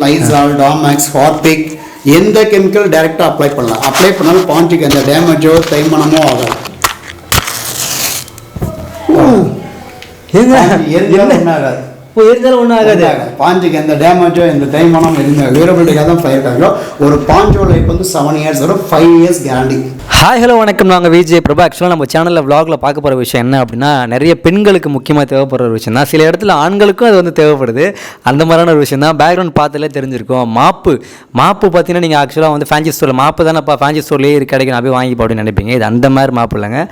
Lysol Domex Harpic எந்த chemical டைரெக்டாக apply பண்ணலாம். அப்ளை பண்ணாலும் பாஞ்சுக்கு எந்த டேமேஜோ தைமனமோ ஆகாது. ஏங்க ஒன்றும் ஆகாது. இப்போ இருந்தாலும் ஒன்றும் ஆகாது பாஞ்சுக்கு எந்த டேமேஜோ எந்த தைமனம் எதுவுமே வியூரபிலிட்டிக்காக தான் ஃபயர் காமிக்கும் ஒரு பாஞ்சோ லைஃப் வந்து செவன் இயர்ஸ் வரும் five years guarantee hi hello வணக்கம். நாங்கள் விஜய் பிரபா. ஆக்சுவலாக நம்ம சேனலில் vlogல பார்க்க போகிற விஷயம் என்ன அப்படின்னா நிறைய பெண்களுக்கு முக்கியமாக தேவைப்படுற ஒரு விஷயம் தான். சில இடத்துல ஆண்களுக்கும் அது வந்து தேவைப்படுது. அந்த மாதிரியான ஒரு விஷயம் தான். பேக்ரவுண்ட் பார்த்தாலே தெரிஞ்சிருக்கும். மாப்பு. மாப்பு பார்த்தீங்கன்னா நீங்கள் ஆக்சுவலாக வந்து ஃபேன்சி ஸ்டோரில் மாப்பு தானேப்பா ஃபேன்சி ஸ்டோர்லேயே இருக்கு கிடைக்கும் நான் போய் வாங்கி அப்படின்னு நினைப்பீங்க. இது அந்த மாதிரி மாப்பு இல்லைங்க.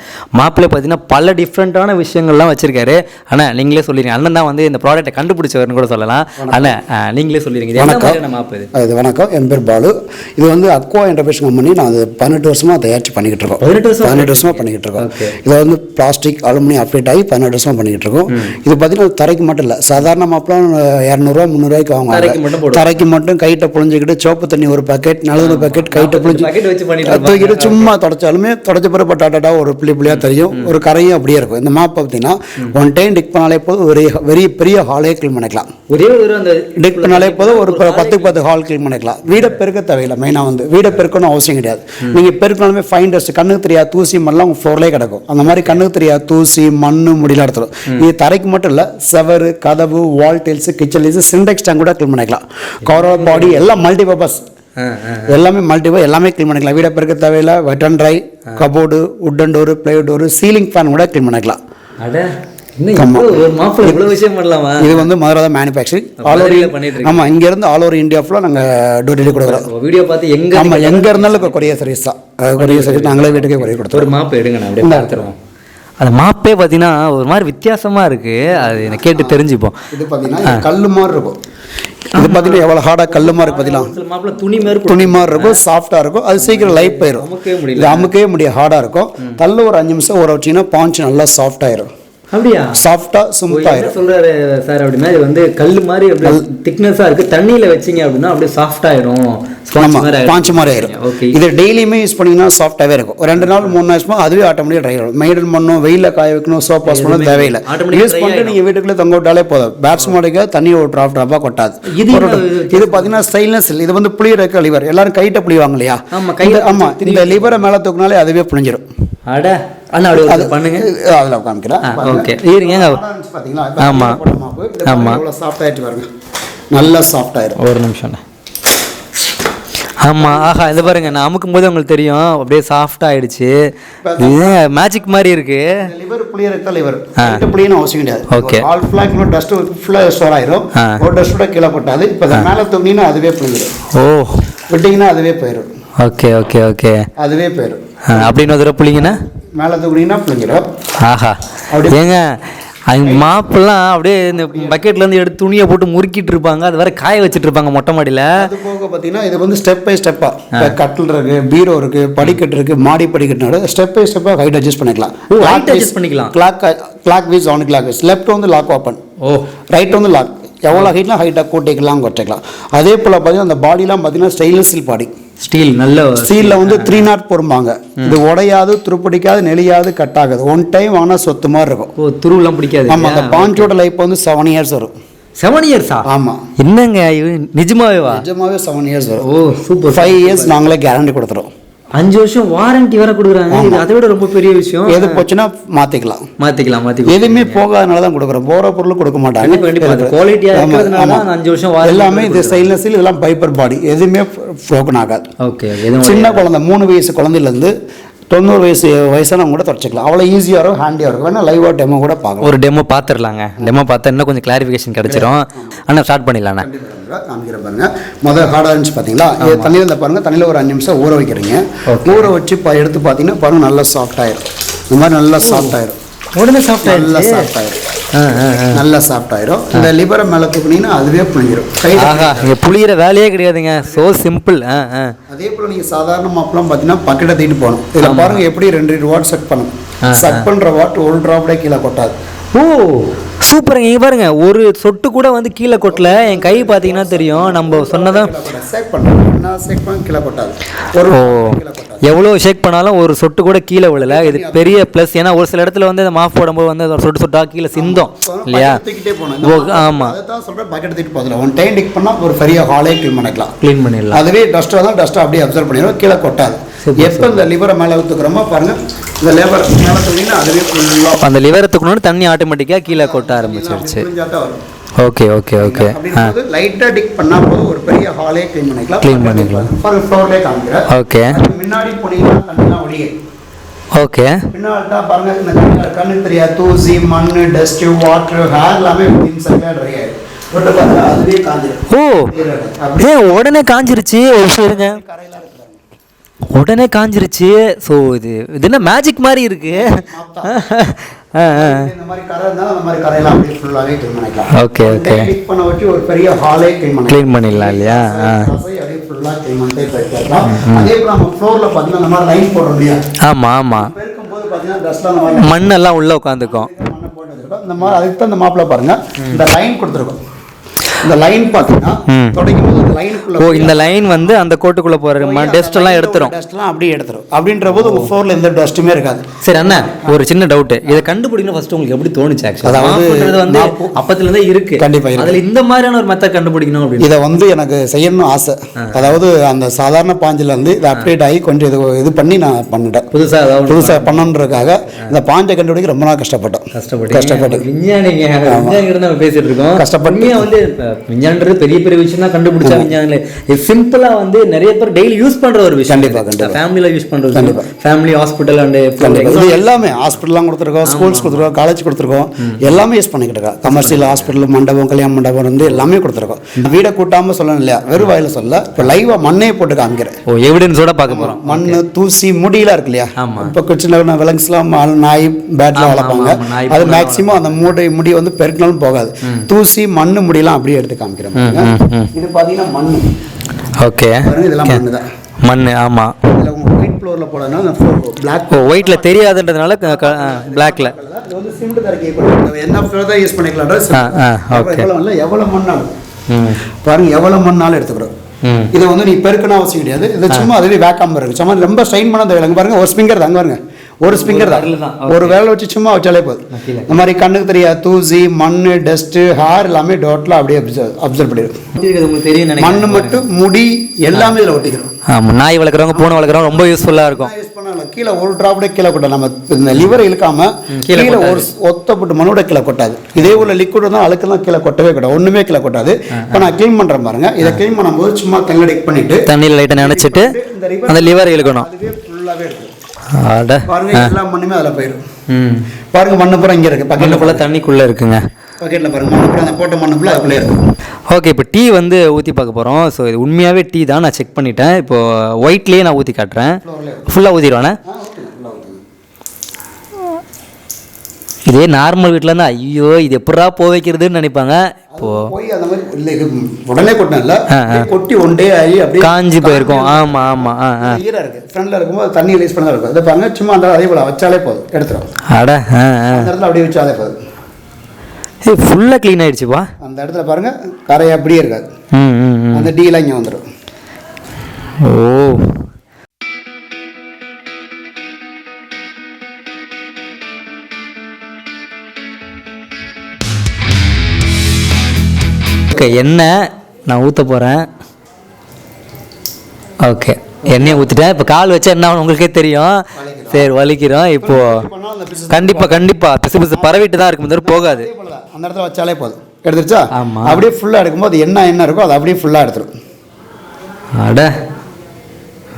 மாப்பில் பார்த்தீங்கன்னா பல டிஃப்ரெண்ட்டான விஷயங்கள்லாம் வச்சிருக்காரு. ஆனால் நீங்களே சொல்லிடுங்க. அண்ணன் தான் வந்து இந்த ப்ராடக்ட்டை கண்டுபிடிச்சவர்னு கூட சொல்லலாம். அண்ணன் ஆ, நீங்களே சொல்லிடுங்க வணக்கம். மாப்பு இது? வணக்கம். என் பேர் பாலு. இது வந்து அக்வா என்டர்பிரைஸ் கம்பெனி நான் அது பதினெட்டு வருஷமா தயாரிச்சு பண்ணிக்கிட்டு இருக்கோம். 18 வருஷமா? பதினெட்டு வருஷமா பண்ணிக்கிட்டு இருக்கோம். இதை வந்து பிளாஸ்டிக் அலுமினியம் அப்டேட் ஆகி பதினெட்டு வருஷமா பண்ணிக்கிட்டு இருக்கோம். இது பார்த்தீங்கன்னா தரைக்கு மட்டும் இல்லை. சாதாரண மாப்பிளம் இரநூறுவா முந்நூறுவாய்க்கு தரைக்கு மட்டும் வாங்குவாங்க. தரைக்கு மட்டும் கைட்ட புழிஞ்சிக்கிட்டு சோப்பு தண்ணி ஒரு பாக்கெட் நல்லது பாக்கெட் கைட்ட புழிஞ்சு. தூக்கிட்டு சும்மா தொடச்சாலுமே தொடச்ச பிறகு பட்டாட்டா ஒரு புள்ளி புள்ளியா தெரியும். ஒரு கரையும் அப்படியே இருக்கும். இந்த மாப் பார்த்தீங்கன்னா ஒன் டைம் டிக் பண்ணாலே போதும். ஒரு வெரி பெரிய ஹாலே க்ளீன் பண்ணிக்கலாம். ஒரே ஒரு அந்த டிக் பண்ணாலே போதும் ஒரு பத்துக்கு பத்து ஹால் க்ளீன் பண்ணிக்கலாம். வீடை பெருக்க தேவையில்லை மெயினாக வந்து. வீடை பெருக்கணும் அவசியம் கிடையாது. நீங்கள் பெருக்கினாலுமே ஃபைன் டஸ்ட் கண்ணுக்கு தெரியாத தூசி மண்ணெல்லாம் உங்கள் ஃப்ளோர்லேயே கிடக்கும். அந்த மாதிரி கண்ணுக்கு தெரியாத தூசி மண் முடியல இடத்துல இது தரைக்கு மட்டும் இல்லை செவரு கதவு wall tiles kitchen tiles Sintex tank கூட க்ளீன் பண்ணிக்கலாம். கவர் பாடி எல்லாம் மல்டி பர்பஸ். எல்லாமே மல்டி எல்லாமே க்ளீன் பண்ணிக்கலாம். வீடை பெருக்க தேவையில்லை wet and dry cupboard wooden door ply door ceiling fan கூட க்ளீன் பண்ணிக்கலாம். இது வந்து மதுரை தான் மேனுஃபேக்சரிங் ஆல் ஓவர். ஆமாம் இங்கேருந்து ஆல் ஓவர் இந்தியா ஃபுல்லாக நாங்கள் டோர் டெலிவரி கொடுக்குறோம். வீடியோ பார்த்து எங்க ஆமா எங்க இருந்தாலும் இப்போ கொரியர் சர்வீஸ் தான். கொரியர் சர்வீஸ் நாங்களே வீட்டுக்கே கொரியர் கொடுத்துருவோம். ஒரு மாப்பு எடுங்க நான் அப்படியே பார்த்துருவோம். அந்த மாப்பே பார்த்தீங்கன்னா ஒரு மாதிரி வித்தியாசமா இருக்கு. அது எனக்கு கேட்டு தெரிஞ்சுப்போம். இது பார்த்தீங்கன்னா கல் மாதிரி இருக்கும். இது பார்த்தீங்கன்னா எவ்வளோ ஹார்டாக கல் மாதிரி மாப்பிள்ள துணி மாதிரி துணி மாதிரி இருக்கும் சாஃப்டாக இருக்கும். அது சீக்கிரம் லைஃப் முடியல. இது அமுக்கவே முடியாது ஹார்டாக இருக்கும். தள்ள ஒரு அஞ்சு நிமிஷம் ஊற வச்சிங்கன்னா பாஞ்ச் நல்லா சாஃப்ட் ஆயிரும். அப்படியா? என்ன ஆயிரும். சொல்றாரு சார்? அப்படின்னா இது வந்து கல் மாதிரி அப்படியே திக்னஸா இருக்கு. தண்ணியில வச்சீங்க அப்படின்னா அப்படியே சாஃப்ட் ஆயிடும் ஸ்பாஞ்ச் ஆமா மாதிரி ஆயிரும். இது டெய்லியுமே யூஸ் பண்ணீங்கன்னா சாஃப்டாகவே இருக்கும். ஒரு ரெண்டு நாள் மூணு நாள் அதுவே ஆட்டோமேட்டிக் ட்ரை ஆகும் மெயின்டைன் பண்ணணும் வெயிலில் காய வைக்கணும் சோப் வாஷ் பண்ணணும் தேவையில்லை. யூஸ் பண்ணிட்டு நீங்கள் வீட்டுக்குள்ளே தொங்க விட்டாலே போதும். பேட்ஸ் மாடிக்க தண்ணி ஒரு ட்ராப் ட்ராப்பாக கொட்டாது. இது. இது பார்த்தீங்கன்னா ஸ்டைல்னஸ் இது வந்து புளியறக்க லிவர் எல்லாரும் கைட்ட புளிவாங்க இல்லையா? ஆமா, கைட்ட கையில ஆமா இந்த லிவரை மேலே தூக்குனாலே அதுவே புளிஞ்சிடும் அட அண்ணா அப்படி ஒரு பண்ணுங்க. அதில் காமிக்கிறேன் ஓகே இருங்க பார்த்தீங்களா ஆமா. ஆமா. ஆமாம் எவ்வளோ சாஃப்ட் ஆகிட்டு பாருங்க. நல்லா சாஃப்ட் ஆயிரும். ஒரு நிமிஷம் ஆமா ஆஹா இது பாருங்க நான் அமுக்கும் போது உங்களுக்கு தெரியும் அப்படியே சாஃப்ட் ஆயிடுச்சு. மேஜிக் மாதிரி இருக்கு? லிவர் புளியறக்க லிவர் கைட்ட புளியணும் அவசியம் கிடையாது Okay. ஆல் ஃபிளாக் டஸ்ட் ஃபுல்லாக ஸ்டோர் ஆயிரும். ஒரு டஸ்ட் கூட கீழே போட்டாது. இப்போ மேலே தூங்கினா அதுவே புளிஞ்சிடும் ஓ. விட்டிங்கன்னா அதுவே போயிடும் ஓகே ஓகே ஓகே அதுவே போயிடும் அப்படின்னு ஒரு தடவை புள்ளிங்கன்னா மேலே தூக்குனீங்கன்னா புளிஞ்சிடும் ஆஹா. அப்படி- ஏங்க அவங்க மாப்பெல்லாம் அப்படியே இந்த பக்கெட்ல இருந்து எடுத்து துணியை போட்டு முறுக்கிட்டு இருப்பாங்க. அது வேற காய வச்சிட்டு இருப்பாங்க மொட்டை மாடியில. அது போக பார்த்தீங்கன்னா இது வந்து ஸ்டெப் பை ஸ்டெப்பாக கட்டில் இருக்கு பீரோ இருக்கு படிக்கட்டு இருக்கு மாடி படிக்கட்டுனால ஸ்டெப் பை ஸ்டெப்பாக ஹைட் அட்ஜஸ்ட் பண்ணிக்கலாம். height adjust பண்ணிக்கலாம். Clock clockwise on clock views left வந்து லாக் ஓப்பன் ஓ. ரைட் வந்து லாக் எவ்வளோ ஹைட்லாம் ஹைட்டாக கூட்டிக்கலாம் குறைச்சிக்கலாம் அதே போல் பார்த்தீங்கன்னா அந்த பாடிலாம் பார்த்தீங்கன்னா ஸ்டெயின்லெஸ் ஸ்டீல் பாடி ஸ்டீல் நல்ல ஸ்டீலில் வந்து த்ரீ நாட் பொறும்பாங்க இது உடையாது துருப்பிடிக்காது நெளியாது கட் ஆகாது ஒன் டைம் ஆனால் சொத்து மாதிரி இருக்கும். ஓ துருவெல்லாம் பிடிக்காது ஆமாம் அந்த பாஞ்சோட லைஃப் வந்து செவன் இயர்ஸ் வரும். செவன் இயர்ஸா ஆமாம் என்னங்க நிஜமாவேவா? நிஜமாவே செவன் இயர்ஸ் வரும். ஓ சூப்பர் ஃபைவ் இயர்ஸ் நாங்களே கேரண்டி கொடுத்துறோம் அஞ்சு வருஷம் வாரண்டி வேற கொடுக்குறாங்க. இது அதை விட ரொம்ப பெரிய விஷயம். எது போச்சுன்னா மாற்றிக்கலாம் மாத்திக்கலாம் மாத்திக்கலாம். எதுவுமே போகாதனால தான் கொடுக்குறோம். போகிற பொருள் கொடுக்க மாட்டாங்க. கண்டிப்பா, இருக்கிறதுனால அந்த அஞ்சு வருஷம் எல்லாமே இது ஸ்டெயின்லெஸ் இதெல்லாம் பைப்பர் பாடி எதுவுமே broken ஆகாது. ஓகே சின்ன குழந்தை மூணு வயசு குழந்தையிலேருந்து தொண்ணூறு வயசு வயசானவங்க கூட தொடச்சிக்கலாம். அவ்வளோ ஈஸியாக இருக்கும் ஹேண்டியாக இருக்கும். வேணா லைவாக டெமோ கூட பார்க்கலாம். ஒரு டெமோ பார்த்துடலாங்க. டெமோ பார்த்தா இன்னும் கொஞ்சம் கிளாரிஃபிகேஷன் கிடைச்சிரும். அண்ணா ஸ்டார்ட் பண்ணிடலாண்ணா. காமிக்கிறேன் பாருங்க. முதல் ஹார்டாக இருந்துச்சு பார்த்தீங்களா? தண்ணியில் இந்த பாருங்க தண்ணியில் ஒரு அஞ்சு நிமிஷம் ஊற வைக்கிறீங்க. ஊற வச்சு இப்போ எடுத்து பார்த்தீங்கன்னா பாருங்க நல்லா சாஃப்ட் ஆயிரும். இந்த மாதிரி நல்லா சாஃப்ட் ஆயிரும். உடனே சாஃப்ட் நல்லா சாஃப்ட் ஆயிரும். ஆ, ஆ, ஆ. நல்லா சாஃப்ட் இந்த லிவரை மேலே தூக்குனீங்கன்னா அதுவே புழிஞ்சிரும். கையில் புளியிற வேலையே கிடையாதுங்க. சோ சிம்பிள் அதே போல் நீங்கள் சாதாரண மாப்பெல்லாம் பார்த்தீங்கன்னா பக்கெட்டை தூக்கிட்டு போகணும். இதில் பாருங்க எப்படி ரெண்டு ரெண்டு வாட் செக் பண்ணும். செக் பண்ணுற வாட் ஒரு ட்ராப்டே கீழே கொட்டாது. ஓ. சூப்பருங்க இங்க பாருங்க ஒரு சொட்டு கூட வந்து கீழே கொட்டல. என் கை பார்த்தீங்கன்னா தெரியும். நம்ம சொன்னதான் சேக் பண்ணுறோம் என்ன சேக் பண்ண கீழே கொட்டாது. ஒரு எவ்வளோ ஷேக் பண்ணாலும் ஒரு சொட்டு கூட கீழே விழல. இது பெரிய ப்ளஸ் ஏன்னா ஒரு சில இடத்துல வந்து இந்த மாஃப் போடும்போது வந்து அது சொட்டு சொட்டா கீழே சிந்தும். இல்லையா? ஓ ஆமாம் அதை தான் சொல்கிறேன் பக்கெட் தூக்கிட்டு போதில்ல ஒன் டைம் டிக் பண்ணால் ஒரு பெரிய ஹாலே க்ளீன் பண்ணிக்கலாம் க்ளீன் பண்ணிடலாம். அதுவே டஸ்ட் வந்தால் டஸ்ட்டை அப்படியே அப்சர்வ் பண்ணிடும் கீழே கொட்டாது. எப்போ இந்த லிவரை மேலே ஊற்றுக்கிறோமோ பாருங்க. இந்த லேபர் மேலே தூக்கினா அதுவே ஃபுல்லாக அந்த லிவரை தூக்கணும்னு தண்ணி ஆட்டோமேட்டிக்காக கீழே கொட்ட ஆரம்பிச்சிருச்சு. ஓகே ஓகே ஓகே லைட்டாக டிக் பண்ணால் போதும் ஒரு பெரிய ஹாலே க்ளீன் பண்ணிக்கலாம். Clean பண்ணிக்கலாம். பாருங்க ஃப்ளோர்லேயே காமிக்கிறேன். ஓகே முன்னாடி போனீங்கன்னா தண்ணிலாம் ஒழிய ஓகே பின்னாடி தான் பாருங்க இந்த கண்ணு- தெரியாது தூசி மண் டஸ்ட் வாட்டர் ஹேர் எல்லாமே இன்சைட்ல ட்ரை ஆயிடும். தொட்டு பார்த்தா அதுவே காஞ்சிடும் ஓ. ஏன் உடனே காஞ்சிருச்சு? ஒரு இருங்க. உடனே காஞ்சிருச்சு. ஸோ இது இது என்ன மேஜிக் மாதிரி இருக்கு? அப்படியே ஃபுல்லாகவே க்ளீன் பண்ணிடலாம் இல்லையா? ஆமாம் ஆமாம் மண்ணெல்லாம் உள்ளே உட்காந்துக்கும். மண்ணை போட்டு வச்சிருக்கோம். இந்த மாதிரி அதுக்கு தான் இந்த மாப்பிள பாருங்க இந்த லைன் கொடுத்துருக்கோம். இந்த லைன் பார்த்தீங்கன்னா. தொடங்கும் போது இந்த லைனுக்குள்ள ஓ இந்த லைன் வந்து அந்த கோட்டுக்குள்ளே போகிற டஸ்ட் எல்லாம் எடுத்துரும். டஸ்ட்லாம் அப்படியே எடுத்துரும். அப்படின்ற போது உங்க ஃப்ளோர்ல எந்த டஸ்ட்டுமே இருக்காது. சரி அண்ணா ஒரு சின்ன டவுட் இதை கண்டுபிடிக்கணும் ஃபர்ஸ்ட் உங்களுக்கு எப்படி தோணுச்சு ஆக்சுவலி அதாவது அதாவது வந்து அப்பத்துல இருந்தே இருக்கு. கண்டிப்பா. அதுல இந்த மாதிரியான ஒரு மெத்தட் கண்டுபிடிக்கணும் அப்படின்னு. இதை வந்து எனக்கு செய்யணும்னு ஆசை. அதாவது அந்த சாதாரண பாஞ்சில இருந்து இதை அப்டேட் ஆகி கொஞ்சம் இது இது பண்ணி நான் பண்ணிட்டேன். புதுசா ஏதாவது புதுசாக பண்ணணுன்றதுக்காக இந்த பாஞ்சை கண்டுபிடிக்க ரொம்ப நாள் கஷ்டப்பட்டோம் கஷ்டப்பட்டு கஷ்டப்பட்டு விஞ்ஞானிங்க பேசிட்டு இருக்கோம். கஷ்டப்பட்டு. வந்து விஞ்ஞானன்றது பெரிய பெரிய விஷயம் தான் கண்டுபிடிச்சா விஞ்ஞானில இது சிம்பிளா வந்து நிறைய பேர் டெய்லி யூஸ் பண்ற ஒரு விஷயம். ஃபேமிலில யூஸ் பண்ற விஷயம். ஃபேமிலி ஹாஸ்பிட்டல் அண்ட் இது எல்லாமே ஹாஸ்பிட்டல்லாம் கொடுத்துருக்கோம் ஸ்கூல்ஸ் கொடுத்துருக்கோம் காலேஜ் கொடுத்துருக்கோம். எல்லாமே யூஸ் பண்ணிக்கிட்டு இருக்கோம். கமர்ஷியல் ஹாஸ்பிட்டல் மண்டபம் கல்யாண மண்டபம் வந்து எல்லாமே கொடுத்துருக்கோம். வீடை கூட்டாமல் சொல்லணும் இல்லையா? வெறும் வாயில சொல்ல இப்போ லைவாக மண்ணே போட்டு காமிக்கிறேன். ஓ எவிடன்ஸோட பார்க்க போறோம். மண் தூசி முடியெல்லாம் இருக்கு இல்லையா. இப்போ சின்ன விலங்ஸ்லாம் நாய் பேட்லாம் வளர்ப்பாங்க. அது மேக்ஸிமம் அந்த மூடை முடி வந்து பெருக்கினாலும் போகாது. தூசி மண் முடியெல்லாம் அப்படியே எடுத்து காமிக்கிறேன். இது பார்த்தீங்கன்னா மண் ஓகே. இதெல்லாம் மண்ணு தான் மண் ஆமா. இதில் உங்க ஒயிட் ஃப்ளோரில் ஃப்ளோர் பிளாக் ஓ ஒயிட்ல தெரியாதுன்றதுனால பிளாக்ல இது வந்து சிமெண்ட் தரக்கி என்ன ஃப்ளோர் தான் யூஸ் பண்ணிக்கலாம். எவ்வளோ மண்ணாலும். பாருங்க எவ்வளோ மண்ணாலும் எடுத்துக்கிறோம். இதை வந்து நீ பெருக்கணும் அவசியம் கிடையாது. இது சும்மா அதுவே வேக்காம இருக்கு சும்மா ரொம்ப ஸ்ட்ரைன் பண்ண தேவையில்லை இங்க பாருங்க ஒரு ஸ்பிங்கர் தான் அங்க பாருங்க. ஒரு ஸ்பிங்கர் தான், ஒரு வேலை வச்சு சும்மா வச்சாலே போதும். கீழே. இந்த மாதிரி கண்ணுக்கு தெரியாது தூசி மண் டஸ்ட் ஹேர் எல்லாமே டோட்டலாக அப்படியே அப்சர்வ் தெரியும் மண் மட்டும் முடி எல்லாமே இதில் ஒட்டிக்கிறோம் ஆமாம் நாய் வளர்க்குறவங்க பூனை வளர்க்குறவங்க ரொம்ப யூஸ்ஃபுல்லாக இருக்கும். யூஸ் பண்ணலாம் கீழே ஒரு டிராப் கீழே கொட்ட நம்ம இந்த லிவர் இழுக்காம கீழே கொட்டாது. ஒரு ஒத்தப்பட்டு மண்ணோட கீழே கொட்டாது. இதே உள்ள லிக்விட் தான் அழுக்கெல்லாம் கீழே கொட்டவே கொட்டாது ஒண்ணுமே கீழே கொட்டாது. இப்போ நான் க்ளீன் பண்றேன் பாருங்க. இதை க்ளீன் பண்ணும்போது சும்மா தங்கடிக் பண்ணிட்டு தண்ணியில் லைட்டாக நினச்சிட்டு அந்த லிவர் இழுக்கணும். அதுவே ஃபுல்லாகவே இருக்கு அட பாருங்க எல்லா மண்ணுமே அதில் போயிடும் ம். பாருங்க மண்ணு பூரா இங்கே இருக்கு பக்கெட்டில் மண்ணுக்குள்ளே தண்ணிக்குள்ளே இருக்குங்க. பக்கெட்டில் பாருங்க மண்ணு பூரா அந்த போட்ட மண்ணு ஃபுல்லாக அதுக்குள்ளே இருக்கும் ஓகே இப்போ டீ வந்து ஊற்றி பார்க்க போகிறோம் ஸோ இது உண்மையாகவே டீ தான் நான் செக் பண்ணிட்டேன். இப்போ ஒயிட்லேயே நான் ஊற்றி காட்டுறேன். ஃபுல்லாக ஊற்றிடுவானே இதே நார்மல் வீட்டில் இருந்தால் ஐயோ இது எப்படா போ வைக்கிறதுன்னு நினைப்பாங்க. போய் அந்த மாதிரி இல்லை இது உடனே ஆ. கொட்டி ஒன்றே ஆகி அப்படியே காஞ்சி போயிருக்கும். ஆமாம் ஆமாம் ஆ ஆ. ஈரம் இருக்கு. ஃப்ரண்ட்ல இருக்கும்போது தண்ணி ரிலீஸ் பண்ணதான் இருக்கும். அதை பாருங்க சும்மா அந்த அதே போல வச்சாலே போதும். எடுத்துரும். அட ஆ இடத்துல அப்படியே வச்சாலே போதும். ஏய் ஃபுல்லாக க்ளீன் ஆயிடுச்சுப்பா. அந்த இடத்துல பாருங்க கரை அப்படியே இருக்காது. ம் அந்த டீலாம் இங்கே வந்துடும் ஓ. ஓகே எண்ணெய் நான் ஊற்ற போகிறேன் ஓகே எண்ணெயை ஊற்றிட்டேன் இப்போ கால் வச்சா என்ன ஆகும் உங்களுக்கே தெரியும். சரி வலிக்கிறோம். இப்போ கண்டிப்பாக கண்டிப்பாக பிசு பிசு பரவிட்டு தான் இருக்கும். தவிர போகாது. அந்த இடத்துல வச்சாலே போதும். எடுத்துருச்சா? ஆமா. அப்படியே ஃபுல்லாக எடுக்கும்போது என்ன என்ன இருக்கோ அது அப்படியே ஃபுல்லாக எடுத்துரும். அட.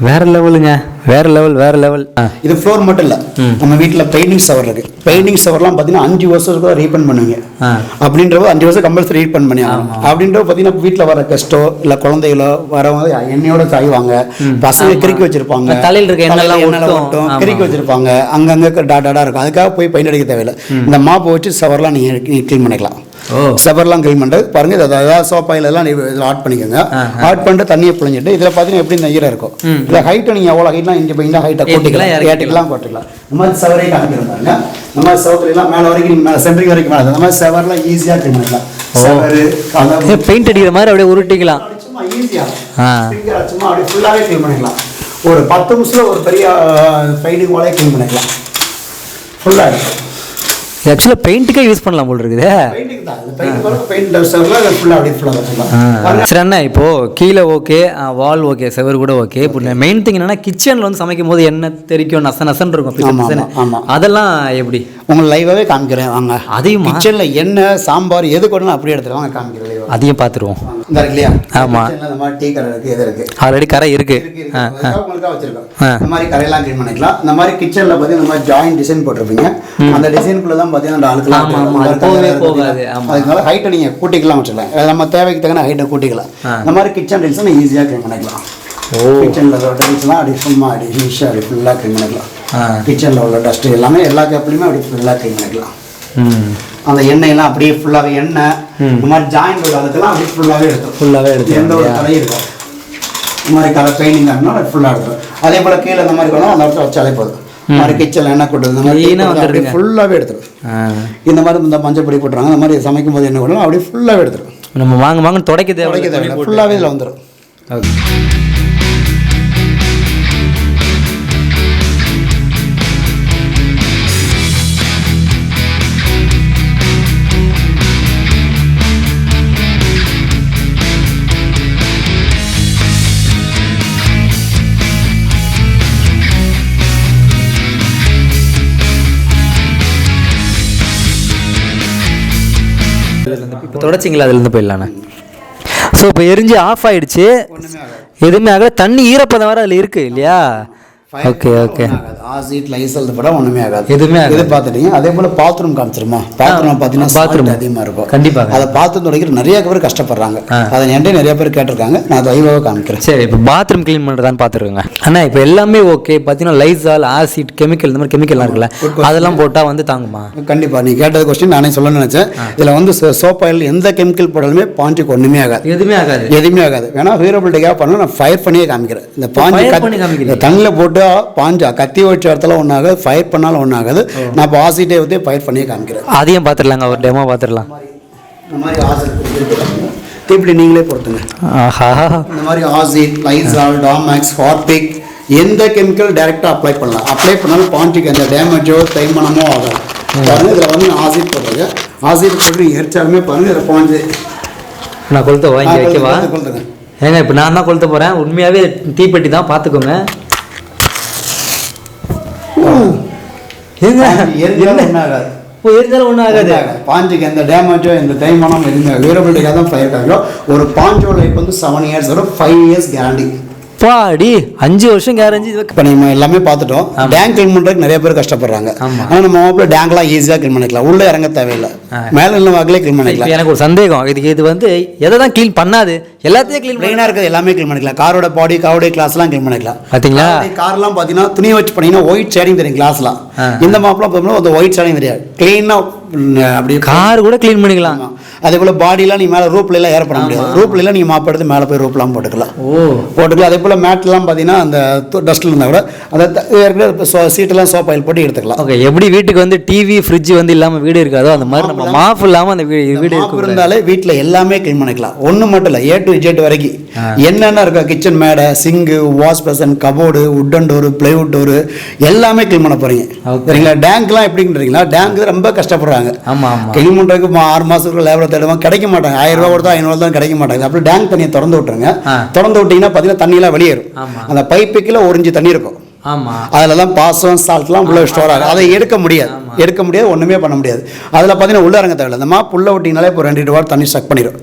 வேற லெவலுங்க. வேற லெவல் வேற லெவல். இது ஃப்ளோர் மட்டும் இல்லை. நம்ம வீட்டில் பெயிண்டிங் ஷவர் இருக்கு. பெயிண்டிங் ஷவர்லாம் பார்த்தீங்கன்னா அஞ்சு வருஷத்துக்கு கூட ரீபன் பண்ணுவீங்க. அப்படின்றப்போ அஞ்சு வருஷம் கம்பல்சரி ரீட் பண்ணி அப்படின்றப்ப பார்த்தீங்கன்னா வீட்டில் வர கெஸ்ட்டோ இல்லை குழந்தைகளோ வரவங்க எண்ணெயோட சாய்வாங்க. பசங்க கிறுக்கி வச்சிருப்பாங்க. தலையில இருக்க எண்ணெய்லாம். கிறுக்கி வச்சிருப்பாங்க. அங்கங்கே டாட் டாடா இருக்கும். அதுக்காக போய் பெயிண்ட் அடிக்க தேவையில்லை. இந்த மாப்பை வச்சு ஷவர்லாம் நீங்கள் க்ளீன் பண்ணிக்கலாம். செவர்லாம் க்ளீன் பண்ணுறது பாருங்க இதை அதாவது சோப்பாயில் எல்லாம் இதில் ஆட் பண்ணிக்கோங்க. ஆட் பண்ணிட்டு தண்ணியை பிழிஞ்சிட்டு இதில் பார்த்தீங்கன்னா எப்படி இந்த ஈரம் இருக்கும். இதில் ஹைட்டை நீங்கள் எவ்வளோ ஹைட்லாம் இங்கே போய் இந்த ஹைட்டை கூட்டிக்கலாம். ஏட்டிக்கலாம் போட்டுக்கலாம் இந்த மாதிரி செவரே காமிக்கிறோம் பாருங்க. இந்த மாதிரி செவத்துலாம் மேலே வரைக்கும் மேலே சென்ட்ரிங் வரைக்கும் மேலே. இந்த மாதிரி செவர்லாம் ஈஸியாக க்ளீன் பண்ணிக்கலாம். செவரு பெயிண்ட் அடிக்கிற மாதிரி அப்படியே உருட்டிக்கலாம். சும்மா ஈஸியா ஆ. ஃபிங்கர் சும்மா அப்படியே ஃபுல்லாகவே க்ளீன் பண்ணிக்கலாம். ஒரு பத்து நிமிஷத்துல ஒரு பெரிய ஃபைனிங் வாலே க்ளீன் பண்ணிக்கலாம். ஃபுல்லாக இருக்கும். ஆக்சுவலாக பெயிண்ட்டுக்கே யூஸ் பண்ணலாம் போல் இருக்குது. சரி அண்ணா இப்போ கீழே ஓகே வால் ஓகே செவர் கூட ஓகே இப்போ மெயின் திங் என்னன்னா கிச்சனில் வந்து சமைக்கும் போது என்ன தெரிக்கும் நச நசன் இருக்கும். அதெல்லாம் எப்படி? உங்களுக்கு லைவாகவே காமிக்கிறேன் வாங்க அதையுமா? கிச்சனில் எண்ணெய் சாம்பார் எது கொண்டு அப்படியே எடுத்துட்டு வாங்க காமிக்கிறேன். அதையும் பார்த்துருவோம் இந்த இல்லையா ஆமா. kitchen ல இந்த மாதிரி டீ கடை இருக்கு எது இருக்கு ஆல்ரெடி கரை இருக்கு இருக்கு, ஆ இருக்கு. அதுக்காக உங்களுக்காக வச்சிருக்கோம். இந்த மாதிரி கரையெல்லாம் க்ளீன் பண்ணிக்கலாம் இந்த மாதிரி கிச்சன்ல பார்த்தீங்கன்னா இந்த மாதிரி ஜாயின் டிசைன் போட்டிருப்பீங்க அந்த டிசைனுக்குள்ள தான் பார்த்தீங்கன்னா அந்த அழுக்கெல்லாம் ஆமா, இருக்கும். ஆமா. அந்த அது போகவே கலர் இருக்கு போகாது, பார்த்தீங்களா? ஆமா. அதுக்காக ஹைட்டை நீங்க கூட்டிக்கலாம் வச்சுக்கலாம் நம்ம தேவைக்கு தகுந்த ஹைட்டை கூட்டிக்கலாம் இந்த மாதிரி கிச்சன் டிசைன் ஈஸியாக க்ளீன் பண்ணிக்கலாம் ஓ கிச்சனில் அப்படி ஈஸியாக அப்படி ஃபுல்லாக க்ளீன் பண்ணிக்கலாம் கிச்சனில் உள்ள டஸ்ட் எல்லாமே எல்லா கேப்லையுமே அப்படி ஃபுல்லாக க்ளீன் பண்ணிக்கலாம் அந்த எண்ணெயெல்லாம் அப்படியே ஃபுல்லாகவே எண்ணெய் இந்த மாதிரி ஜாயின் உள்ள அதுக்கெல்லாம் அப்படியே ஃபுல்லாகவே எடுத்துரும். ஃபுல்லாகவே எடுத்து எந்த ஒரு கலையும் இருக்கும் இந்த மாதிரி கலர் பெயிண்டிங் அது ஃபுல்லாக எடுத்துரும். அதே போல் கீழே இந்த மாதிரி வேணும் அந்த இடத்துல வச்சாலே போதும் மாதிரி கிச்சனில் எண்ணெய் கொட்டுது இந்த மாதிரி. ஃபுல்லாகவே எடுத்துரும். இந்த மாதிரி இந்த மஞ்சள் பொடி போட்டுறாங்க இந்த மாதிரி சமைக்கும் போது என்ன பண்ணணும் அப்படியே ஃபுல்லாகவே எடுத்துரும். நம்ம வாங்க வாங்க துடைக்க தேவை ஃபுல்லாகவே இதில் வந்துடும் ஓகே. இப்போ தொடச்சிங்களா அதுலேருந்து போயிடலாண்ணே. ஸோ இப்போ எரிஞ்சு ஆஃப் ஆயிடுச்சு. எதுவுமே ஆகல. தண்ணி ஈரப்பதம் வர அதில் இருக்கு இல்லையா? ஓகே ஓகே ஆசிட் லைசல் கூட ஒன்றுமே ஆகாது. எதுவுமே. இது பார்த்துட்டீங்க அதே போல் பாத்ரூம் காமிச்சிருமா? பாத்ரூம் பார்த்தீங்கன்னா bathroom. பாத்ரூம் அதிகமாக இருக்கும். கண்டிப்பாக அதை பார்த்து துடைக்கிற நிறைய பேர் கஷ்டப்படுறாங்க. அதை என்கிட்ட நிறைய பேர் கேட்டிருக்காங்க. நான் அதை காமிக்கிறேன். சரி இப்போ பாத்ரூம் க்ளீன் பண்ணுறதான்னு பார்த்துருங்க அண்ணா இப்போ எல்லாமே ஓகே பார்த்தீங்கன்னா லைசால் ஆசிட் கெமிக்கல் இந்த மாதிரி கெமிக்கல்லாம் இருக்குல்ல அதெல்லாம் போட்டால் வந்து தாங்குமா? கண்டிப்பா. நீ கேட்டது கொஸ்டின் நானே சொல்ல நினைச்சேன். இதுல வந்து சோப் ஆயில் எந்த கெமிக்கல் போட்டாலுமே பாஞ்சுக்கு ஒண்ணுமே ஆகாது. எதுவுமே ஆகாது. எதுவுமே ஆகாது. வேணா ஹீரோபிள்டிக்காக பண்ண நான் ஃபயர் பண்ணியே காமிக்கிறேன். இந்த பாஞ்சு தண்ணியில் போட்டு பாஞ்சா கத்தி வச்ச இடத்துல ஒன்றும் ஆகாது ஃபயர் பண்ணாலும் ஒன்றும் ஆகாது நான் ஆசிட்டே ஊற்றி ஃபயர் பண்ணியே காமிக்கிறேன். அதையும் பார்த்துடலாங்க ஒரு டெமோ பார்த்துடலாம். இந்த மாதிரி ஆசிட் தீப்பிடி நீங்களே பொறுத்துங்க இந்த மாதிரி ஆசிட் லைசால் டாமேக்ஸ் ஹார்பிக் எந்த கெமிக்கல் டைரெக்டாக அப்ளை பண்ணலாம். அப்ளை பண்ணாலும் பாஞ்சுக்கு எந்த டேமேஜோ தைமனமோ ஆகாது. பாருங்க இதில் வந்து ஆசிட் போட்டிருக்கேன். ஆசிட் போட்டு எரிச்சாலுமே பாருங்க இதில் பாஞ்சு. நான் கொளுத்த வாங்கி வைக்கவா. ஏங்க இப்போ நான் தான் கொளுத்த போகிறேன் உண்மையாகவே தீப்பெட்டி தான் பார்த்துக்கோங்க ஏங்க எரிஞ்சாலும் ஒன்றும் ஆகாது இப்போ எரிஞ்சாலும் ஒன்றும் ஆகாது பாஞ்சுக்கு எந்த டேமேஜோ எந்த தைமனம் எதுவுமே வீரபிள்டிக்காக தான் ஃபயர் காமிக்கும் ஒரு பாஞ்சோட லைஃப் வந்து செவன் இயர்ஸ் வரும் ஃபைவ் இயர்ஸ் கேரண்டி பாடி அஞ்சு வருஷம் கேரஞ்சி இப்போ நம்ம எல்லாமே பார்த்துட்டோம். டேங்க் க்ளீன் பண்ணுறதுக்கு நிறைய பேர் கஷ்டப்படுறாங்க. ஆனால் நம்ம மாப்பிள்ள டேங்க்லாம் ஈஸியாக க்ளீன் பண்ணிக்கலாம். உள்ளே இறங்க தேவையில்லை. மேலே உள்ள வாக்கிலே க்ளீன் பண்ணிக்கலாம். எனக்கு ஒரு சந்தேகம். இதுக்கு இது வந்து எதை தான் க்ளீன் பண்ணாது எல்லாத்தையும் க்ளீன் ப்ளைனாக இருக்கிறது எல்லாமே க்ளீன் பண்ணிக்கலாம். காரோட பாடி காரோட கிளாஸ்லாம் க்ளீன் பண்ணிக்கலாம். பார்த்தீங்களா கார்லாம் பார்த்தீங்கன்னா துணி வச்சு பண்ணீங்கன்னா ஒயிட் ஷேடிங் தெரியும் கிளாஸ்லாம். இந்த மாப்பிலாம் பார்த்தோம்னா அந்த ஒயிட் ஷேடிங் தெரியாது. க்ளீனாக அப்படியே கார் கூட க்ளீன் பண்ணிக்கலாம். அதே போல் பாடிலாம் நீ மேலே ரூப்ல எல்லாம் ஏற பண்ண முடியாது. ரூப்ல எல்லாம் நீ மாப் எடுத்து மேலே போய் ரூப்லாம் போட்டுக்கலாம். ஓ. போட்டுக்கலாம். அதே போல் மேட்லாம் பார்த்தீங்கன்னா அந்த டஸ்ட்டில் இருந்தால் கூட அதை த- ஏற்கனவே சோ சீட்டெல்லாம் சோப் ஆயில் போட்டு எடுத்துக்கலாம். ஓகே எப்படி வீட்டுக்கு வந்து டிவி ஃப்ரிட்ஜ் வந்து இல்லாமல் வீடு இருக்காதோ அந்த மாதிரி நம்ம மாஃப் இல்லாமல் அந்த வீடு வீடு இருந்தாலே வீட்டில் எல்லாமே க்ளீன் பண்ணிக்கலாம். ஒன்று மட்டும் இல்லை ஏ டு ஜெட் வரைக்கும் என்னென்ன இருக்கா கிச்சன் மேடை sink wash basin cupboard wooden door plywood door எல்லாமே க்ளீன் பண்ண போகிறீங்க. சரிங்களா? டேங்க்லாம் எப்படின்றீங்களா? டேங்க் ரொம்ப கஷ்டப்படுறாங்க. ஆமா ஆமா. க்ளீன் பண்ணுறதுக்கு ஆறு மாதத்துக்கு லேபர் தேடுவாங்க கிடைக்க மாட்டாங்க ஆயிரம் ரூபா கொடுத்தா ஐநூறு தான் கிடைக்க மாட்டாங்க. அப்படி டேங்க் தண்ணியை திறந்து விட்டுருங்க. திறந்து விட்டீங்கன்னா பார்த்தீங்கன்னா தண்ணியெல்லாம் வெளியேறும். அந்த பைப்புக்குள்ள ஒரு இன்ச்சு தண்ணி இருக்கும். ஆமா. அதில் தான் பாசம் சால்ட்லாம் உள்ள ஸ்டோர் ஆகும் அதை எடுக்க முடியாது. எடுக்க முடியாது ஒன்றுமே பண்ண முடியாது. அதில் பார்த்தீங்கன்னா உள்ள இறங்க தேவையில்ல. இந்த மாப் உள்ள விட்டிங்கனாலே இப்போ ரெண்டு வாட் தண்ணி ஸ்டக் பண்ணிடும்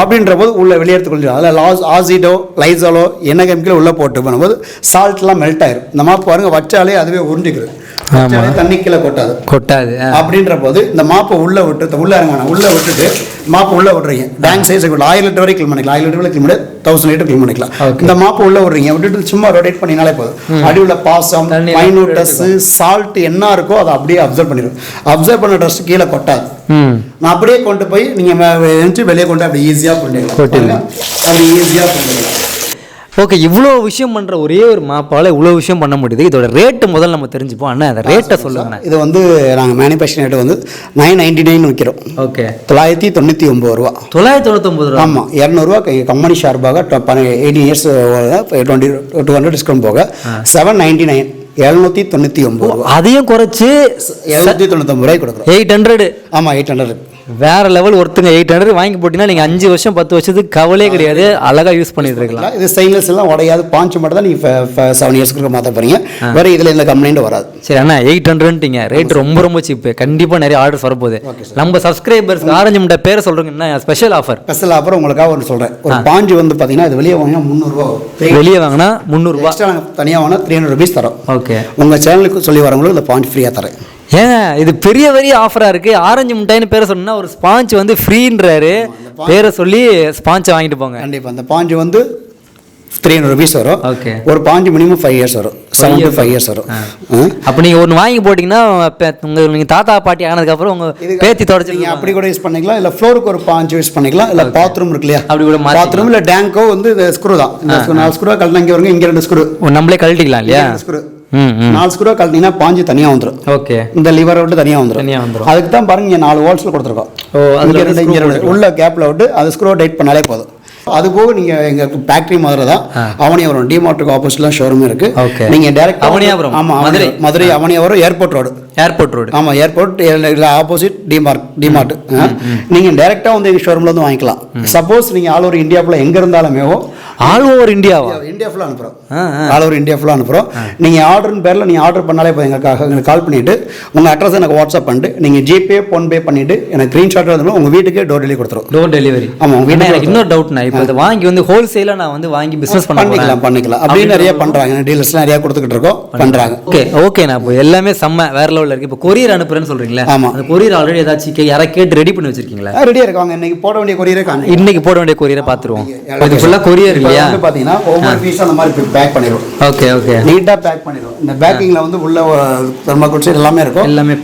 அப்படின்ற போது உள்ள வெளியேறது கொள்ளிடும் அதில் லாஸ் ஆசிடோ லைசாலோ என்ன கெமிக்கல் உள்ளே போட்டு பண்ணும்போது சால்ட்லாம் மெல்ட் ஆயிரும். இந்த மாப் பாருங்க வச்சாலே அதுவே உறிஞ்சிக்கிறது தண்ணி கீழே கொட்டாது. கொட்டாது. அப்படின்ற போது இந்த மாப்பை உள்ள விட்டு உள்ள இறங்க உள்ள விட்டுட்டு மாப்பை உள்ள விடுறீங்க. டேங்க் சைஸ் ஆயிரம் லிட்டர் வரைக்கும் க்ளீன் பண்ணிக்கலாம் ஆயிரம் லிட்டர் வரைக்கும் க்ளீன் தௌசண்ட் லிட்டர் க்ளீன் பண்ணிக்கலாம். இந்த மாப்பை உள்ள விடுறீங்க. விட்டுட்டு சும்மா ரொட்டேட் பண்ணினாலே போதும். அடி உள்ள பாசம் மைனூட்டஸ் சால்ட் என்ன இருக்கோ அதை அப்படியே அப்சர்வ் பண்ணிடும் அப்சர்வ் பண்ண ட்ரெஸ் கீழே கொட்டாது. நான் அப்படியே கொண்டு போய் நீங்க மே- எழுந்துச்சு வெளியே கொண்டு அப்படி ஈஸியாக பண்ணிடலாம் கொட்டிடலாம். அப்படி ஈஸியாக பண்ணிடலாம் ஓகே இவ்வளோ விஷயம் பண்ணுற ஒரே ஒரு மாப்பால் இவ்வளோ விஷயம் பண்ண முடியுது. இதோட ரேட்டு முதல்ல நம்ம தெரிஞ்சுப்போம். அண்ணா அந்த ரேட்டை சொல்லுங்கண்ணே இது வந்து நாங்கள் மேனுஃபேக்சரிங் ரேட்டு வந்து நைன் நைன்டி நைன் விற்கிறோம் ஓகே தொள்ளாயிரத்தி தொண்ணூற்றி ஒம்பது ரூபா. தொள்ளாயிரத்தி தொண்ணூத்தொம்பது ரூபா? ஆமாம் இரநூறுவா company ஷார்பாக eighteen years twenty two hundred discount போக செவன் நைன்டி நைன் எழுநூற்றி தொண்ணூற்றி ஒம்பது அதையும் குறைச்சி எழுநூற்றி தொண்ணூத்தொம்பது ரூபாய் கொடுக்குறோம். எயிட் ஹண்ட்ரட் ஆமாம் எயிட் ஹண்ட்ரட் வேற லெவல் ஒருத்தங்க எயிட் ஹண்ட்ரட் வாங்கி போட்டீங்கன்னா நீங்கள் அஞ்சு வருஷம் பத்து வருஷத்துக்கு கவலையே கிடையாது. அழகாக யூஸ் பண்ணிட்டு இருக்கலாம். இது ஸ்டெயின்லெஸ் எல்லாம் உடையாது. பாஞ்சு மட்டும் தான் நீங்கள் செவன் இயர்ஸ்க்கு மாற்ற போகிறீங்க வேறு இதில் எந்த கம்ப்ளைண்ட் வராது. சரி அண்ணா எயிட் ஹண்ட்ரட்ட்டீங்க ரேட் ரொம்ப ரொம்ப சீப்பு கண்டிப்பாக நிறைய ஆர்டர்ஸ் வரப்போகுது. நம்ம சப்ஸ்கிரைபர்ஸ் ஆரஞ்சு முட்டை பேரை சொல்கிறேங்க என்ன ஸ்பெஷல் ஆஃபர் ஸ்பெஷல் அப்புறம் உங்களுக்காக ஒன்று சொல்கிறேன் ஒரு பாஞ்சு வந்து பார்த்தீங்கன்னா இது வெளியே வாங்கினா முந்நூறுரூவா வெளியே வாங்கினா முந்நூறுரூவா தனியாக வாங்கினா த்ரீ ஹண்ட்ரட் ருபீஸ் தரோம். ஓகே உங்கள் சேனலுக்கு சொல்லி வரவங்களுக்கு இந்த பாஞ்சு ஃப்ரீயாக தரேன். ஏங்க இது பெரிய பெரிய ஆஃபராக இருக்குது ஆரஞ்சு மிட்டாய்னு பேரை சொன்னா ஒரு ஸ்பாஞ்ச் வந்து ஃப்ரீன்றாரு பேரை சொல்லி ஸ்பாஞ்சை வாங்கிட்டு போங்க. கண்டிப்பாக அந்த பாஞ்சு வந்து த்ரீ ஹண்ட்ரட் ருபீஸ் வரும். ஓகே ஒரு பாஞ்சு மினிமம் ஃபைவ் இயர்ஸ் வரும். செவன் டு ஃபைவ் இயர்ஸ் வரும். அப்போ நீங்கள் ஒன்று வாங்கி போட்டிங்கன்னா பெ- உங்க நீங்கள் தாத்தா பாட்டி ஆனதுக்கப்புறம் உங்கள் பேத்தி தொடச்சி நீங்க அப்படி கூட யூஸ் பண்ணிக்கலாம். இல்ல ஃப்ளோருக்கு ஒரு பாஞ்சு யூஸ் பண்ணிக்கலாம். இல்ல பாத்ரூம் இருக்கு இல்லையா அப்படி கூட. பாத்ரூம் இல்ல டேங்கோ வந்து ஸ்க்ரூ தான். நாலு ஸ்க்ரூ கழட்டினா இங்க வருங்க இங்க ரெண்டு ஸ்க்ரூ நம்மளே கழட்டிக்கலாம் இல்லையா? ஸ்க்ரூ நாலு ஸ்க்ரூ கழட்டினீங்கன்னா பாஞ்சு தனியா வந்துரும். ஓகே. இந்த லிவரை விட்டு தனியா வந்துரும். தனியா வந்துரும். அதுக்கு தான் பாருங்க இங்க நாலு வால்ஸ்ல கொடுத்துருக்கோம். ஓ, வந்து ரெண்டு இங்க ரெண்டு. உள்ள கேப்ல விட்டு அது ஸ்க்ரூ டைட் பண்ணாலே போதும். அது போக நீங்க எங்க ஃபேக்டரி மாதிரி தான் அவனியாபுரம் டிமார்ட்டுக்கு ஆப்போசிட்லாம் ஷோரூம் இருக்கு. நீங்க டேரக்ட் அவனியாபுரம், ஆமா. Madurai. Madurai Avaniyapuram airport road airport road ஆமாம் ஏர்போர்ட் ஆப்போசிட் டிமார்க் டிமார்ட் நீங்கள் டேரெக்டாக வந்து எங்கள் ஷோரூமில் வந்து வாங்கிக்கலாம். சப்போஸ் நீங்கள் ஆல் ஓவர் இந்தியா ஃபுல்லாக எங்கே இருந்தாலுமே ஆல் ஓவர் இந்தியாவா இந்தியா ஃபுல்லாக அனுப்புகிறோம் ஆல் ஓவர் இந்தியா ஃபுல்லாக அனுப்புகிறோம் நீங்கள் ஆர்டர்னு பேரில் நீங்கள் ஆர்டர் பண்ணாலே போதும். எங்களுக்காக எங்களுக்கு கால் பண்ணிவிட்டு உங்கள் அட்ரஸ் எனக்கு வாட்ஸ்அப் பண்ணிட்டு நீங்கள் ஜிபே ஃபோன்பே பண்ணிவிட்டு எனக்கு ஸ்க்ரீன்ஷாட் வந்து உங்கள் வீட்டுக்கே டோர் டெலிவரி கொடுத்துரும். டோர் டெலிவரி ஆமா, உங்க என்ன வீட்டுக்கு எனக்கு இன்னொரு டவுட்ண்ணா இப்போ இதை வாங்கி வந்து ஹோல்சேலாக நான் வந்து வாங்கி பிஸ்னஸ் பண்ணிக்கலாம் பண்ணிக்கலாம். அப்படின்னு நிறைய பண்ணுறாங்க டீலர்ஸ்லாம் நிறையா கொடுத்துக்கிட்டு இருக்கோம். பண்ணுறாங்க ஓகே ஓகேண்ணா இப்போ எல்லாமே செம்ம. வேற லெவலில் இருக்கு. இப்போ கொரியர் அனுப்புறேன்னு சொல்றீங்களா ஆமா. அந்த கொரியர் ஆல்ரெடி ஏதாச்சும் யாரை கேட்டு ரெடி பண்ணி வச்சிருக்கீங்களா? ரெடியாக இருக்காங்க. இன்னைக்கு போட வேண்டிய கொரியரே காணி இன்னைக்கு போட வேண்டிய கொரியரை பார்த்துருவோம் இது ஃபுல்லாக கொரியர் இல்லையா? பார்த்தீங்கன்னா ஒவ்வொரு பீஸும் அந்த மாதிரி பேக் பண்ணிடுவோம் ஓகே ஓகே நீட்டாக பேக் பண்ணிடுவோம் இந்த பேக்கிங்ல வந்து உள்ள தெர்மாக்கோட்ஸ் எல்லாமே இருக்கும். எல்லாமே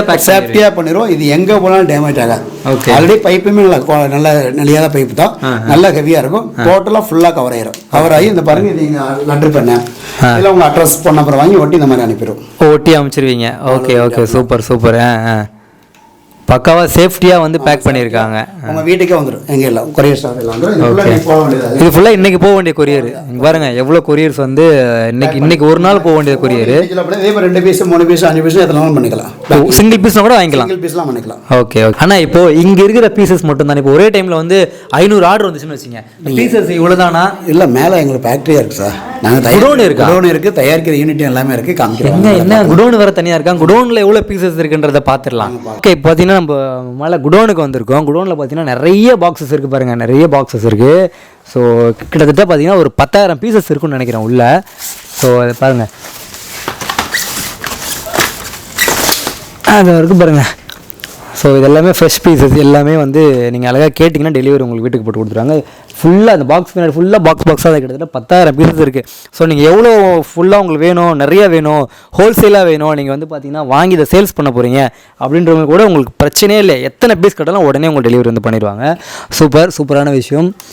ஆ pack சேஃப்டியாக பண்ணிடுவோம் இது எங்கே போனாலும் டேமேஜ் ஆகாது. Okay. ஆல்ரெடி பைப்புமே நல்ல நல்ல நிலையான பைப் தான். நல்ல ஹெவியாக இருக்கும். டோட்டலாக ஃபுல்லாக கவர் ஆயிரும். கவர் ஆகி இந்த பாருங்க இது நீங்கள் லெட்டர் பண்ண இல்லை உங்கள் அட்ரஸ் ஃபோன் நம்பர் வாங்கி ஒட்டி இந்த மாதிரி அனுப்பிடுவோம் ஒட்டி அமைச்சிருவீங்க. ஓகே ஓகே சூப்பர் சூப்பர் ஆ ஆ பக்காவாக சேஃப்டியாக வந்து பேக் பண்ணியிருக்காங்க. உங்கள் வீட்டுக்கே வந்துடும் எங்கே இல்லை கொரியர் ஸ்டாஃப் எல்லாம் வந்துடும் இது ஃபுல்லாக இன்னைக்கு போக வேண்டிய கொரியர். பாருங்க எவ்வளோ கொரியர்ஸ் வந்து இன்னைக்கு இன்னைக்கு ஒரு நாள் போக வேண்டிய கொரியர். ரெண்டு பீஸ் மூணு பீஸ் அஞ்சு பீஸ் எத்தனை பண்ணிக்கலாம். சிங்கிள் பீஸ்னா கூட வாங்கிக்கலாம். சிங்கிள் பீஸ்லாம் பண்ணிக்கலாம். ஓகே ஓகே அண்ணா இப்போ இங்க இருக்கிற பீசஸ் மட்டும் தான் இப்போ ஒரே டைம்ல வந்து ஐநூறு ஆர்டர் வந்துச்சுன்னு வச்சுங்க. பீசஸ் இவ்வளவுதானா? இல்லை மேலே எங்களுக்கு ஃபேக்ட்ரியாக இருக்குது சார் நாங்கள் Godown இருக்கா? குடோன் இருக்குது தயாரிக்கிற யூனிட் எல்லாமே இருக்குது காமிக்கிறோம். என்ன குடோன் வேற தனியா இருக்கா? குடோன்ல எவ்வளவு பீசஸ் இருக்குன்றத பாத்துடலாம். ஓகே இப்போ பார்த்தீங்கன்னா நம்ம மேலே குடோனுக்கு வந்திருக்கோம். குடோனில் பார்த்தீங்கன்னா நிறைய பாக்ஸஸ் இருக்குது பாருங்கள் நிறைய பாக்ஸஸ் இருக்குது ஸோ கிட்டத்தட்ட பார்த்தீங்கன்னா ஒரு பத்தாயிரம் பீசஸ் இருக்குன்னு நினைக்கிறேன் உள்ளே. ஸோ அதை பாருங்கள் அது இருக்கு பாருங்கள் ஸோ இது எல்லாமே ஃப்ரெஷ் பீசஸ் எல்லாமே வந்து நீங்கள் அழகாக கேட்டிங்கன்னா டெலிவரி உங்களுக்கு வீட்டுக்கு போட்டு கொடுத்துருவாங்க. ஃபுல்லாக அந்த பாக்ஸ் பின்னாடி ஃபுல்லாக பாக்ஸ் பாக்ஸாக கிட்டத்தட்ட பத்தாயிரம் பீசஸ் இருக்குது ஸோ நீங்கள் எவ்வளோ ஃபுல்லாக உங்களுக்கு வேணும் நிறைய வேணும் ஹோல்சேலாக வேணும் நீங்கள் வந்து பார்த்தீங்கன்னா வாங்கி இதை சேல்ஸ் பண்ண போகிறீங்க அப்படின்றவங்க கூட உங்களுக்கு பிரச்சனையே இல்லை. எத்தனை பீஸ் கட்டாலும் உடனே உங்களுக்கு டெலிவரி வந்து பண்ணிடுவாங்க. சூப்பர் சூப்பரான விஷயம்.